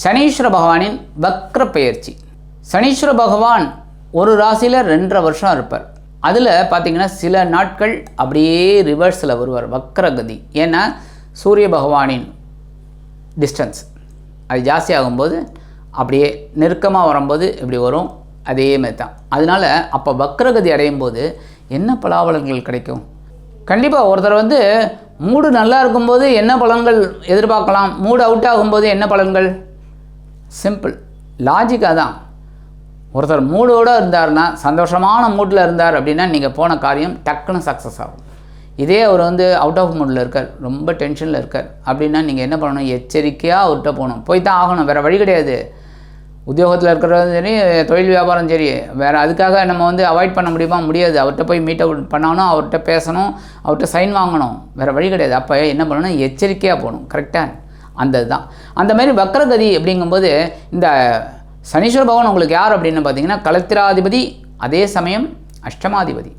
சனீஸ்வர பகவானின் வக்ர பெயர்ச்சி. சனீஸ்வர பகவான் ஒரு ராசியில் ரெண்டரை வருஷம் இருப்பார். அதில் பார்த்தீங்கன்னா சில நாட்கள் அப்படியே ரிவர்ஸில் வருவார் வக்ரகதி. ஏன்னா சூரிய பகவானின் டிஸ்டன்ஸ் அது ஜாஸ்தி ஆகும்போது அப்படியே நெருக்கமாக வரும்போது இப்படி வரும் அதே மாதிரி தான். அதனால் அப்போ வக்ரகதி அடையும் போது என்ன பலாபலன்கள் கிடைக்கும்? கண்டிப்பாக ஒருத்தர் வந்து மூடு நல்லா இருக்கும்போது என்ன பலன்கள் எதிர்பார்க்கலாம் மூடு அவுட் ஆகும்போது என்ன பலன்கள்? சிம்பிள் லாஜிக்காக தான். ஒருத்தர் மூடோடு இருந்தாருன்னா சந்தோஷமான மூடில் இருந்தார் அப்படின்னா நீங்கள் போன காரியம் டக்குன்னு சக்ஸஸ் ஆகும். இதே அவர் வந்து அவுட் ஆஃப் மூடில் இருக்கார். ரொம்ப டென்ஷனில் இருக்கார். அப்படின்னா நீங்கள் என்ன பண்ணணும்? எச்சரிக்கையாக அவர்கிட்ட போகணும். போய் தான் ஆகணும். வேறு வழி கிடையாது. உத்தியோகத்தில் இருக்கிறதும் சரி தொழில் வியாபாரம் சரி. வேறு அதுக்காக நம்ம வந்து அவாய்ட் பண்ண முடியுமா? முடியாது. அவர்கிட்ட போய் மீட் அவுட் பண்ணணும் அவர்கிட்ட பேசணும். அவர்கிட்ட சைன் வாங்கணும். வேறு வழி கிடையாது. அப்போ என்ன பண்ணணும்? எச்சரிக்கையாக போகணும். கரெக்டாக அந்த இதுதான். அந்த மாதிரி வக்ரகதி அப்படிங்கும்போது இந்த சனீஸ்வர பகவான் உங்களுக்கு யார் அப்படின்னு பார்த்தீங்கன்னா கலத்திராதிபதி அதே சமயம் அஷ்டமாதிபதி.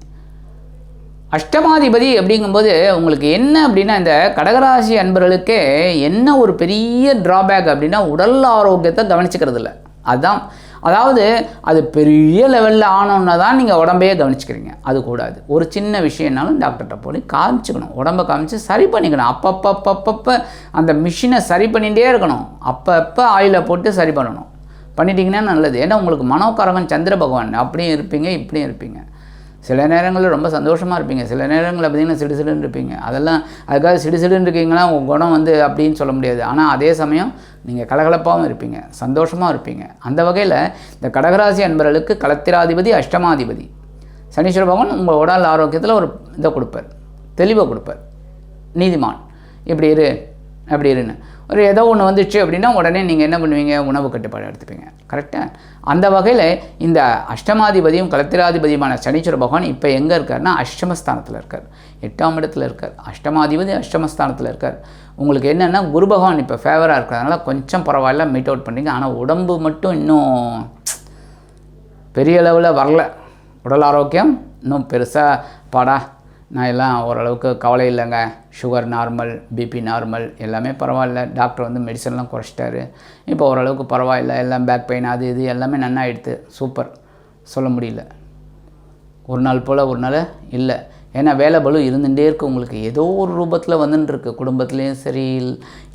அஷ்டமாதிபதி அப்படிங்கும்போது உங்களுக்கு என்ன அப்படின்னா இந்த கடகராசி அன்பர்களுக்கே என்ன ஒரு பெரிய ட்ராபேக் அப்படின்னா உடல் ஆரோக்கியத்தை கவனிச்சுக்கிறது இல்லை அதுதான் அதாவது அது பெரிய லெவலில் ஆனோன்னா தான் நீங்கள் உடம்பையே கவனிச்சுக்கிறீங்க. அது கூடாது. ஒரு சின்ன விஷயம்னாலும் டாக்டர்கிட்ட போய் காமிச்சுக்கணும். உடம்பை காமிச்சு சரி பண்ணிக்கணும். அப்பப்போ அந்த மிஷினை சரி பண்ணிகிட்டே இருக்கணும். அப்பப்போ ஆயிலை போட்டு சரி பண்ணணும். பண்ணிட்டீங்கன்னா நல்லது. ஏன்னா உங்களுக்கு மனோகாரகன் சந்திர பகவான். அப்படியும் இருப்பீங்க இப்படியும் இருப்பீங்க. சில நேரங்களில் ரொம்ப சந்தோஷமாக இருப்பீங்க. சில நேரங்களில் பார்த்தீங்கன்னா சிடு சிடுன்னு இருப்பீங்க. அதெல்லாம் அதுக்காக சிடு சிடுன்னு இருக்கீங்களா உங்கள் குணம் வந்து அப்படின்னு சொல்ல முடியாது. ஆனால் அதே சமயம் நீங்கள் கலகலப்பாகவும் இருப்பீங்க சந்தோஷமாக இருப்பீங்க. அந்த வகையில் இந்த கடகராசி அன்பர்களுக்கு கலத்திராதிபதி அஷ்டமாதிபதி. சனீஸ்வர பகவான் உங்கள் உடல் ஆரோக்கியத்தில் ஒரு இதை கொடுப்பார் தெளிவை கொடுப்பார். நீதிமான். இப்படி இரு அப்படி இருன்னு. ஒரு ஏதோ ஒன்று வந்துச்சு அப்படின்னா உடனே நீங்கள் என்ன பண்ணுவீங்க? உணவு கட்டுப்பாடு எடுத்துப்பீங்க. கரெக்டாக அந்த வகையில் இந்த அஷ்டமாதிபதியும் கலத்திராதிபதியுமான சனீஸ்வர பகவான் இப்போ எங்கே இருக்கார்னா அஷ்டமஸ்தானத்தில் இருக்கார். எட்டாம் இடத்துல இருக்கார். அஷ்டமாதிபதி அஷ்டமஸ்தானத்தில் இருக்கார். உங்களுக்கு என்னென்னா குரு பகவான் இப்போ ஃபேவராக இருக்கிறதுனால கொஞ்சம் பரவாயில்ல மீட் அவுட் பண்ணுறீங்க ஆனால் உடம்பு மட்டும் இன்னும் பெரிய அளவில் வரல. உடல் ஆரோக்கியம் இன்னும் பெருசாக பாடா நான் எல்லாம் ஓரளவுக்கு கவலை இல்லைங்க. சுகர் நார்மல் பிபி நார்மல் எல்லாமே பரவாயில்ல. டாக்டர் வந்து மெடிசன்லாம் குறைச்சிட்டாரு. இப்போ ஓரளவுக்கு பரவாயில்ல. எல்லாம் பேக் பெயின் அது இது எல்லாமே நன்னாயிடுது. சூப்பர் சொல்ல முடியல. ஒரு நாள் போல் ஒரு நாள் இல்லை. ஏன்னா வேலை பலு இருந்துகிட்டே இருக்குது உங்களுக்கு ஏதோ ஒரு ரூபத்தில் வந்துட்டுருக்கு குடும்பத்துலேயும் சரி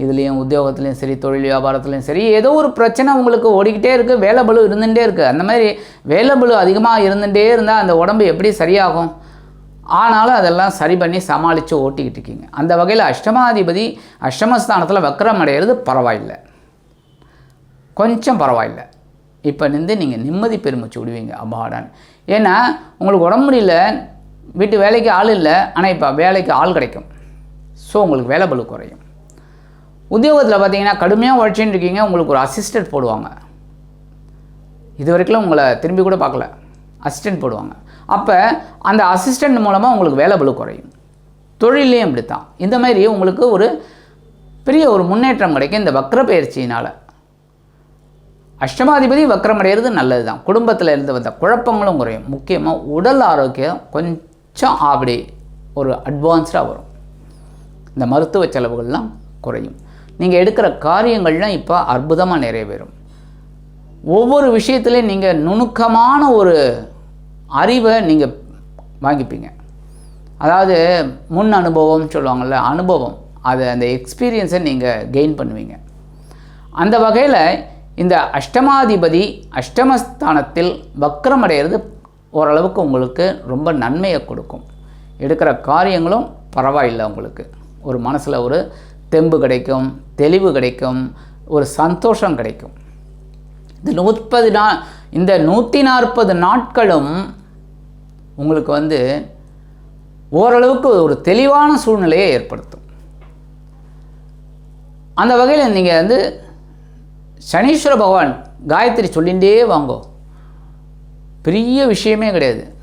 இதுலேயும் உத்தியோகத்துலேயும் சரி தொழில் வியாபாரத்துலேயும் சரி ஏதோ ஒரு பிரச்சனை உங்களுக்கு ஓடிக்கிட்டே இருக்குது வேலை பலு இருந்துகிட்டே இருக்குது அந்த மாதிரி வேலை பலு அதிகமாக இருந்துகிட்டே இருந்தால் அந்த உடம்பு எப்படி சரியாகும்? ஆனாலும் அதெல்லாம் சரி பண்ணி சமாளித்து ஓட்டிக்கிட்டு இருக்கீங்க. அந்த வகையில் அஷ்டமாதிபதி அஷ்டமஸ்தானத்தில் வக்கரம் அடைகிறது பரவாயில்லை. கொஞ்சம் பரவாயில்லை. இப்போ நின்று நீங்கள் நிம்மதி பெருமிச்சு விடுவீங்க அபாடான். ஏன்னா உங்களுக்கு உடம்பு முடியல வீட்டு வேலைக்கு ஆள் இல்லை ஆனால் இப்போ வேலைக்கு ஆள் கிடைக்கும். ஸோ உங்களுக்கு வேலை பலு குறையும். உத்தியோகத்தில் பார்த்தீங்கன்னா கடுமையாக உழைச்சின்னு இருக்கீங்க உங்களுக்கு ஒரு அசிஸ்டன்ட் போடுவாங்க. இது வரைக்கும் உங்களை திரும்பி கூட பார்க்கல. அசிஸ்டன்ட் போடுவாங்க. அப்போ அந்த அசிஸ்டன்ட் மூலமாக உங்களுக்கு வேலை பளு குறையும். தொழிலையும் இப்படி தான் இந்த மாதிரி உங்களுக்கு ஒரு பெரிய ஒரு முன்னேற்றம் கிடைக்கும் இந்த வக்ர பயிற்சியினால். அஷ்டமாதிபதி வக்ரம் அடைகிறது நல்லது தான் குடும்பத்தில் இருந்து வந்த குழப்பங்களும் குறையும். முக்கியமாக உடல் ஆரோக்கியம் கொஞ்சம் அப்படி ஒரு அட்வான்ஸ்டாக வரும். இந்த மருத்துவ செலவுகள்லாம் குறையும். நீங்கள் எடுக்கிற காரியங்கள்லாம் இப்போ அற்புதமாக நிறைவேறும். ஒவ்வொரு விஷயத்துலையும் நீங்கள் நுணுக்கமான ஒரு அறிவை நீங்கள் வாங்கிப்பீங்க. அதாவது முன் அனுபவம்னு சொல்லுவாங்கள்ல அனுபவம். அதை அந்த எக்ஸ்பீரியன்ஸை நீங்கள் கெயின் பண்ணுவீங்க. அந்த வகையில் இந்த அஷ்டமாதிபதி அஷ்டமஸ்தானத்தில் வக்ரமடைகிறது ஓரளவுக்கு உங்களுக்கு ரொம்ப நன்மையை கொடுக்கும். எடுக்கிற காரியங்களும் பரவாயில்லை உங்களுக்கு. ஒரு மனசில் ஒரு தெம்பு கிடைக்கும் தெளிவு கிடைக்கும் ஒரு சந்தோஷம் கிடைக்கும். இந்த முப்பது நா இந்த நூற்றி நாற்பது நாட்களும் உங்களுக்கு வந்து ஓரளவுக்கு ஒரு தெளிவான சூழ்நிலையை ஏற்படுத்தும். அந்த வகையில் நீங்கள் வந்து சனீஸ்வர பகவான் காயத்ரி சொல்லிகிட்டே வாங்கோ. பெரிய விஷயமே கிடையாது.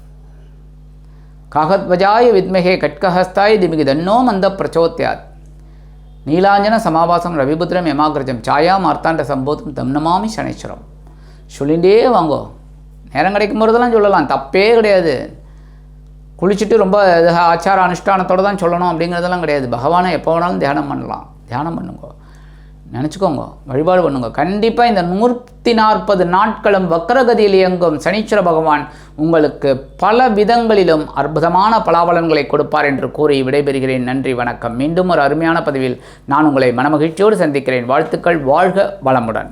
காகத்வஜாய வித்மகே கட்கஹஸ்தாய் திமிகி தன்னோ மந்த பிரச்சோத்தியாத் நீலாஞ்சன சமாபாசம் ரவிபுத்திரம் யமாகிரஜம் சாயா மார்த்தாண்ட சம்போதம் தம்னமாமி சனீஸ்வரம். சொல்லிகிட்டே வாங்கோ. நேரம் கிடைக்கும் போதெல்லாம் சொல்லலாம். தப்பே கிடையாது. குளிச்சுட்டு ரொம்ப ஆச்சார அனுஷ்டானத்தோடு தான் சொல்லணும் அப்படிங்கிறதெல்லாம் கிடையாது. பகவானை எப்போ வேணாலும் தியானம் பண்ணலாம். தியானம் பண்ணுங்க. நினச்சிக்கோங்க. வழிபாடு பண்ணுங்க. கண்டிப்பாக இந்த நூற்றி நாற்பது நாட்களும் வக்கரகதியில் இயங்கும் சனீஸ்வர பகவான் உங்களுக்கு பல விதங்களிலும் அற்புதமான பலாபலன்களை கொடுப்பார் என்று கூறி விடைபெறுகிறேன். நன்றி வணக்கம். மீண்டும் ஒரு அருமையான பதிவில் நான் உங்களை மனமகிழ்ச்சியோடு சந்திக்கிறேன். வாழ்த்துக்கள். வாழ்க வளமுடன்.